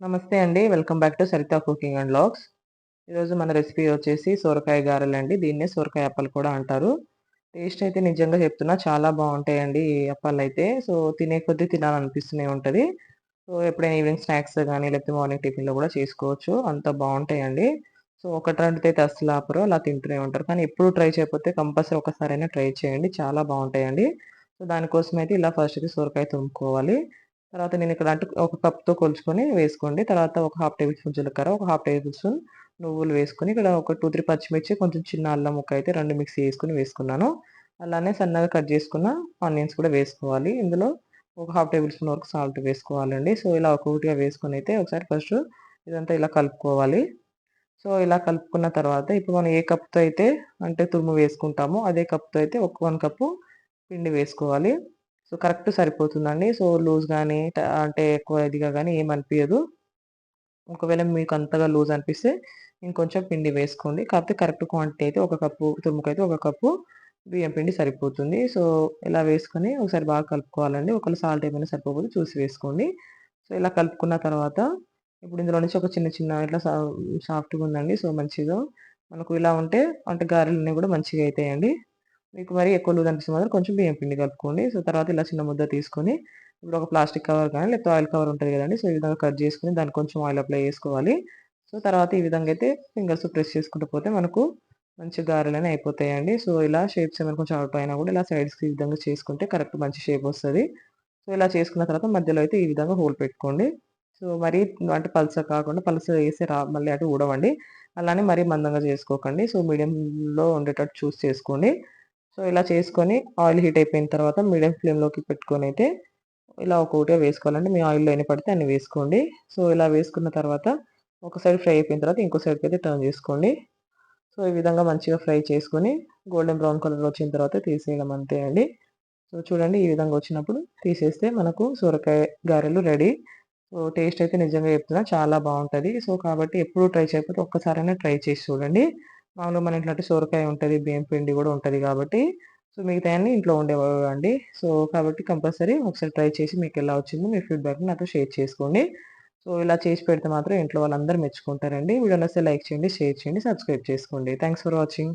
నమస్తే అండి. Welcome back to Saritha cooking and logs ఈరోజు మన రెసిపీ వచ్చేసి సొరకాయ గారెలండి. దీన్నే సొరకాయ అప్పలు కూడా అంటారు. టేస్ట్ అయితే నిజంగా చెప్తున్నా చాలా బాగుంటాయండి ఈ అప్పాలైతే. సో, తినే కొద్దీ తినాలనిపిస్తూనే ఉంటుంది సో, ఎప్పుడైనా ఈవినింగ్ స్నాక్స్ కానీ లేకపోతే మార్నింగ్ టిఫిన్‌లో కూడా చేసుకోవచ్చు. అంత బాగుంటాయండి సో, ఒకటి అయితే అస్సలు ఆపరు. అలా తింటూనే ఉంటారు. కానీ ఎప్పుడు ట్రై చేయకపోతే కంపల్సరీ ఒకసారైనా ట్రై చేయండి. చాలా బాగుంటాయండి సో, దానికోసమైతే ఇలా ఫస్ట్ అయితే సొరకాయ తురుముకోవాలి. తర్వాత నేను ఇక్కడ అంటే ఒక కప్‌తో కొలుచుకొని వేసుకోండి. తర్వాత ఒక హాఫ్ టేబుల్ స్పూన్ జీలకర్ర, ఒక హాఫ్ టేబుల్ స్పూన్ నువ్వులు వేసుకొని, ఇక్కడ ఒక 2, 3 పచ్చిమిర్చి, కొంచెం చిన్న అల్లం ముక్క అయితే రెండు మిక్సీ వేసుకుని వేసుకున్నాను. అలానే సన్నగా కట్ చేసుకున్న ఆనియన్స్ కూడా వేసుకోవాలి. ఇందులో ఒక హాఫ్ టేబుల్ స్పూన్ వరకు సాల్ట్ వేసుకోవాలండి. సో, ఇలా ఒక్కొక్కటిగా అయితే ఒకసారి ఫస్ట్ ఇదంతా ఇలా కలుపుకోవాలి. సో, ఇలా కలుపుకున్న తర్వాత ఇప్పుడు మనం ఏ కప్‌తో అయితే అంటే తురుము వేసుకుంటామో అదే కప్‌తో అయితే ఒక వన్ కప్పు పిండి వేసుకోవాలి. సో, కరెక్ట్ సరిపోతుందండి. సో, లూజ్ కానీ అంటే ఎక్కువ ఇదిగా కానీ ఏమనిపించదు ఒకవేళ మీకు అంతగా లూజ్ అనిపిస్తే ఇంకొంచెం పిండి వేసుకోండి. కాకపోతే కరెక్ట్ క్వాంటిటీ అయితే ఒక కప్పు తుమ్ముకైతే ఒక కప్పు బియ్యం పిండి సరిపోతుంది. సో, ఇలా వేసుకొని ఒకసారి బాగా కలుపుకోవాలండి. ఒకవేళ సాల్ట్ ఏమైనా సరిపోకపోతే చూసి వేసుకోండి. సో, ఇలా కలుపుకున్న తర్వాత ఇప్పుడు ఇందులో నుంచి ఒక చిన్న చిన్న ఇట్లా సాఫ్ట్‌గా ఉందండి. సో, మంచిగా మనకు ఇలా ఉంటే అంటే గారెలన్నీ కూడా మంచిగా అవుతాయండి మీకు మరీ ఎక్కువ లూజ్ అనిపిస్తే మాత్రం కొంచెం బియ్యం పిండి కలుపుకోండి. సో, తర్వాత ఇలా చిన్న ముద్ద తీసుకొని ఇప్పుడు ఒక ప్లాస్టిక్ కవర్ కానీ లేకపోతే ఆయిల్ కవర్ ఉంటుంది కదండి సో, ఈ విధంగా కట్ చేసుకుని దానికి కొంచెం ఆయిల్ అప్లై చేసుకోవాలి. సో, తర్వాత ఈ విధంగా అయితే ఫింగర్స్ ప్రెస్ చేసుకుంటూ పోతే మనకు మంచి గారెలనే అయిపోతాయండి. సో, ఇలా షేప్స్ ఏమైనా కొంచెం అవుట్ అయినా కూడా ఇలా సైడ్స్‌కి ఈ విధంగా చేసుకుంటే కరెక్ట్ మంచి షేప్ వస్తుంది సో, ఇలా చేసుకున్న తర్వాత మధ్యలో అయితే ఈ విధంగా హోల్ పెట్టుకోండి. సో, మరీ అంటే పలస కాకుండా పలస వేసి రా మళ్ళీ అటు ఊడవండి. అలానే మరీ మందంగా చేసుకోకండి. సో, మీడియంలో ఉండేటట్టు చూస్ చేసుకోండి. సో, ఇలా చేసుకొని ఆయిల్ హీట్ అయిపోయిన తర్వాత మీడియం ఫ్లేమ్‌లోకి పెట్టుకొని అయితే ఇలా ఒక్కొక్కటిగా వేసుకోవాలండి. మీ ఆయిల్‌లో ఎన్ని పడితే అన్ని వేసుకోండి. సో, ఇలా వేసుకున్న తర్వాత ఒక సైడ్ ఫ్రై అయిపోయిన తర్వాత ఇంకో సైడ్‌కైతే టర్న్ చేసుకోండి. సో, ఈ విధంగా మంచిగా ఫ్రై చేసుకొని గోల్డెన్ బ్రౌన్ కలర్ వచ్చిన తర్వాత తీసేయడం అంతే అండి. సో, చూడండి ఈ విధంగా వచ్చినప్పుడు తీసేస్తే మనకు సొరకాయ గారెలు రెడీ. సో, టేస్ట్ అయితే నిజంగా చెప్తున్నా చాలా బాగుంటుంది సో, కాబట్టి ఎప్పుడు ట్రై చేయకపోతే ఒక్కసారైనా ట్రై చేసి చూడండి. మామూలుగా మన ఇంట్లో అంటే సొరకాయ ఉంటుంది బియ్యం పిండి కూడా ఉంటుంది కాబట్టి సో, మిగతా అన్ని ఇంట్లో ఉండేవండి. సో, కాబట్టి కంపల్సరీ ఒకసారి ట్రై చేసి మీకు ఎలా వచ్చిందో మీ ఫీడ్‌బ్యాక్‌ని నాతో షేర్ చేసుకోండి. సో, ఇలా చేసి పెడితే మాత్రం ఇంట్లో వాళ్ళందరూ మెచ్చుకుంటారండి. వీడియో నచ్చితే లైక్ చేయండి, షేర్ చేయండి, సబ్స్క్రైబ్ చేసుకోండి. Thanks for watching.